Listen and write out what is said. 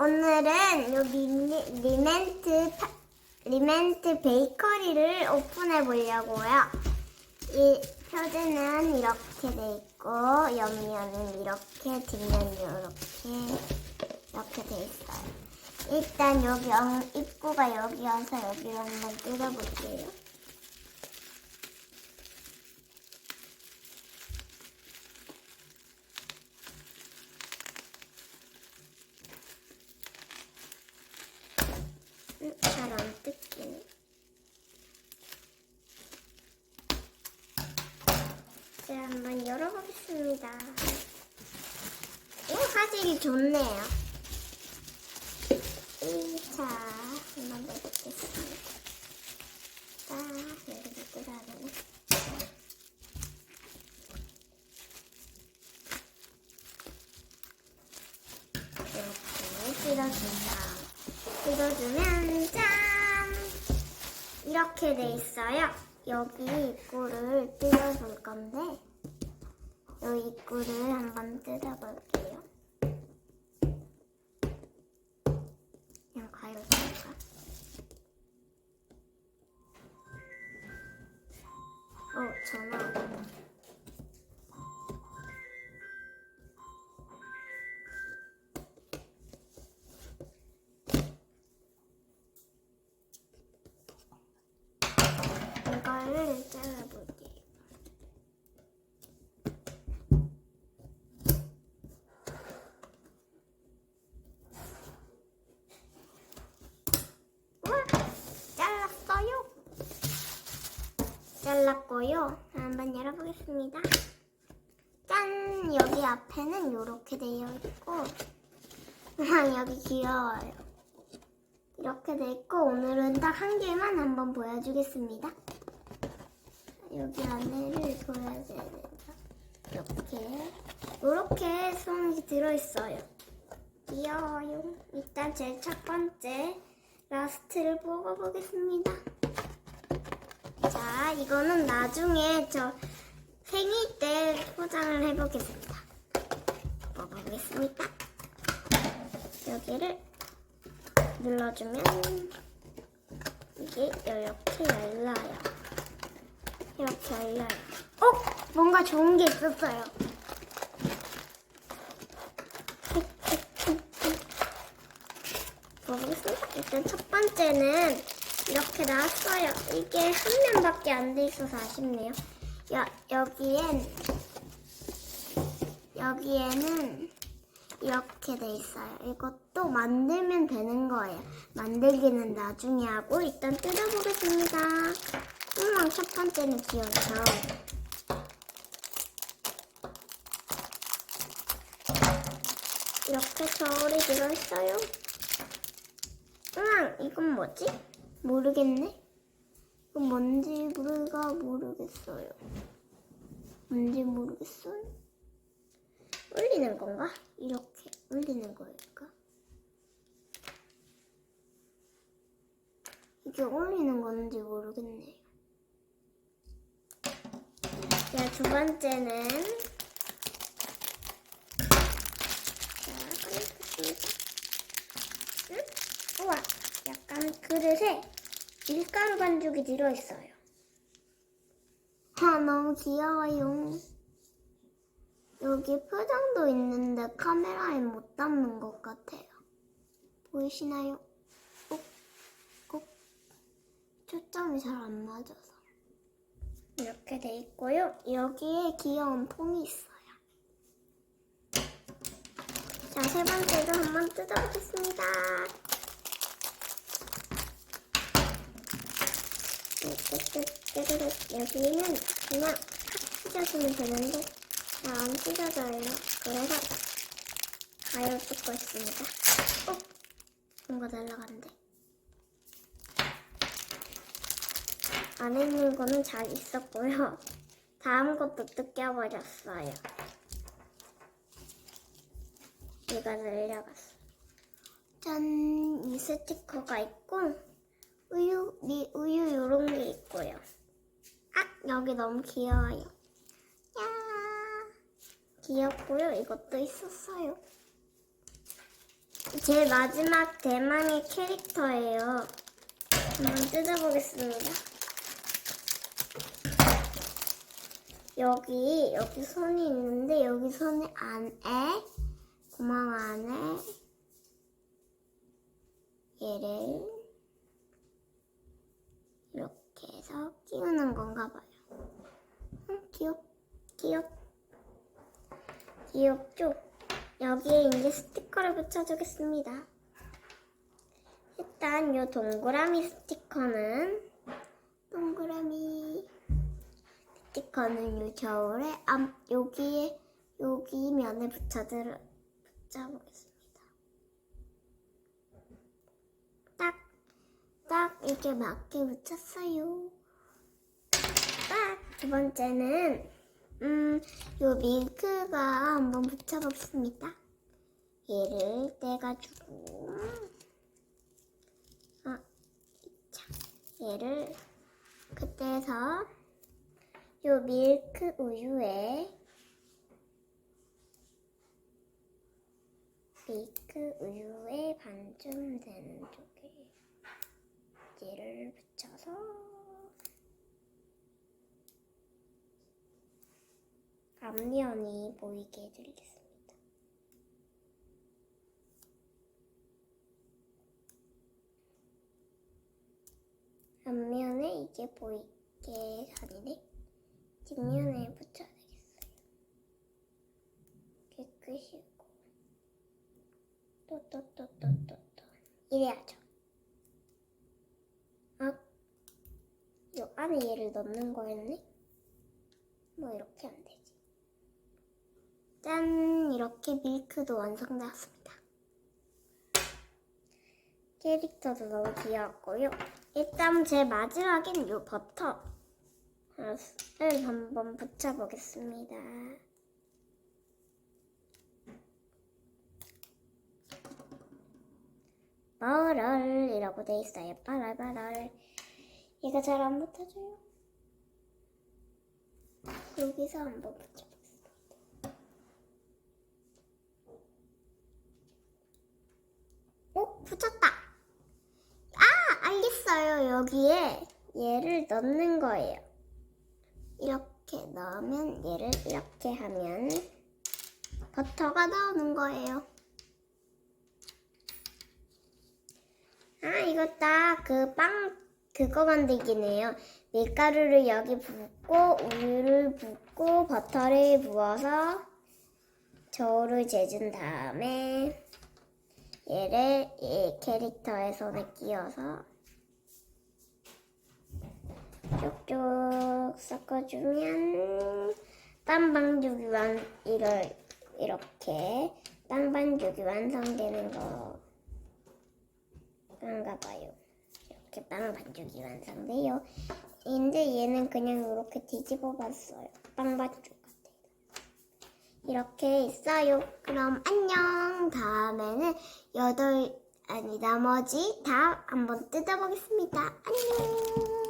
오늘은 요 리, 리멘트 파- 리멘트 베이커리를 오픈해 보려고요. 이 표지는 이렇게 돼 있고 옆면은 이렇게 뒷면 이렇게 이렇게 돼 있어요. 일단 여기 엉- 입구가 여기여서 여기를 한번 뜯어볼게요. 잘안 뜯기네. 자, 한번 열어보겠습니다. 오, 화질이 좋네요. 1차 한번 내보겠습니다. 자, 여기도 뜯어야 되네. 이렇게 뜯어준다. 뜯어주면 짠! 이렇게 돼 있어요. 여기 입구를 뜯어볼 건데 이 입구를 한번 뜯어볼게요. 그냥 가려줄까? 어, 전화 잘랐고요. 한번 열어보겠습니다. 짠! 여기 앞에는 이렇게 되어 있고, 아, 여기 귀여워요. 이렇게 돼 있고, 오늘은 딱 한 개만 한번 보여주겠습니다. 여기 안에를 보여줘야 된다. 이렇게. 이렇게 손이 들어있어요. 귀여워요. 일단 제 첫 번째 라스트를 뽑아보겠습니다. 자, 이거는 나중에 저 생일 때 포장을 해보겠습니다. 뽑아보겠습니다. 여기를 눌러주면 이게 이렇게 열려요. 이렇게 열려요. 어? 뭔가 좋은 게 있었어요. 먹겠습니다. 일단 첫 번째는 이렇게 나왔어요. 이게 한 면밖에 안 돼 있어서 아쉽네요. 여, 여기엔 여기에는 이렇게 돼 있어요. 이것도 만들면 되는 거예요. 만들기는 나중에 하고 일단 뜯어보겠습니다. 콩랑 첫 번째는 귀엽죠. 이렇게 저울이 들어있어요. 응, 이건 뭐지? 모르겠네. 이건 뭔지 우리가 모르겠어요. 뭔지 모르겠어요. 올리는 건가? 이렇게 올리는 거일까? 이게 올리는 건지 모르겠네요. 자, 두 번째는 자, 꺼내겠습니다. 응? 우와, 약간 그릇에 밀가루 반죽이 들어있어요. 아, 너무 귀여워요. 여기 표정도 있는데 카메라에 못 담는 것 같아요. 보이시나요? 꼭, 꼭. 초점이 잘 안 맞아서. 이렇게 돼 있고요. 여기에 귀여운 폼이 있어요. 자, 세 번째도 한번 뜯어보겠습니다. 여기는 그냥 탁 찢어주면 되는데 잘안 찢어져요. 그래서 가위로 뜯고 있습니다. 어? 뭔가 날라간대. 안에 있는 거는 잘 있었고요. 다음 것도 뜯겨버렸어요. 얘가 날려갔어. 짠! 이 스티커가 있고 우유, 미, 우유 요런 게 있고요. 아! 여기 너무 귀여워요. 야! 귀엽고요. 이것도 있었어요. 제 마지막 대망의 캐릭터예요. 한번 뜯어보겠습니다. 여기 여기 손이 있는데 여기 손 안에 구멍 안에 얘를 이렇게 해서 끼우는 건가 봐요. 음, 귀엽, 귀엽, 귀엽죠? 여기에 이제 스티커를 붙여주겠습니다. 일단 이 동그라미 스티커는 동그라미 스티커는 이 겨울에 앞 여기에 여기 면에 붙여들 붙여보겠습니다. 딱, 딱 이렇게 맞게 붙였어요. 딱두 번째는 음, 요 밀크가 한번 붙여보겠습니다. 얘를 떼가지고 아, 자, 얘를 그때서 요 밀크 우유에 밀크 우유에 반쯤 되는 쪽에 얘를 붙여서 앞면이 보이게 해드리겠습니다. 앞면에 이게 보이게 아니네. 뒷면에 붙여야 되겠어요. 깨끗이고 또 또 또 또 또또 이래야죠. 아, 요 안에 얘를 넣는 거였네. 뭐 이렇게 하면 되지. 짠! 이렇게 밀크도 완성되었습니다. 캐릭터도 너무 귀여웠고요. 일단 제 마지막엔 요 버터를 한번 붙여보겠습니다. 버럴이라고 돼 있어요. 빠랄빠랄. 얘가 잘안 붙어져요. 여기서 한번 붙여보겠습니다. 어? 붙였다! 아! 알겠어요. 여기에 얘를 넣는 거예요. 이렇게 넣으면 얘를 이렇게 하면 버터가 나오는 거예요. 아, 이거 딱그빵 그거 만들기네요. 밀가루를 여기 붓고 우유를 붓고 버터를 부어서 저울을 재준 다음에 얘를 이 캐릭터의 손에 끼워서 쭉쭉 섞어주면 빵 반죽이 완 이걸 이렇게 빵 반죽이 완성되는 거 그런가 봐요. 이렇게 빵 반죽이 완성돼요. 근데 얘는 그냥 이렇게 뒤집어 봤어요. 빵 반죽. 이렇게 있어요. 그럼 안녕. 다음에는 여덟 아니 나머지 다 한번 뜯어보겠습니다. 안녕.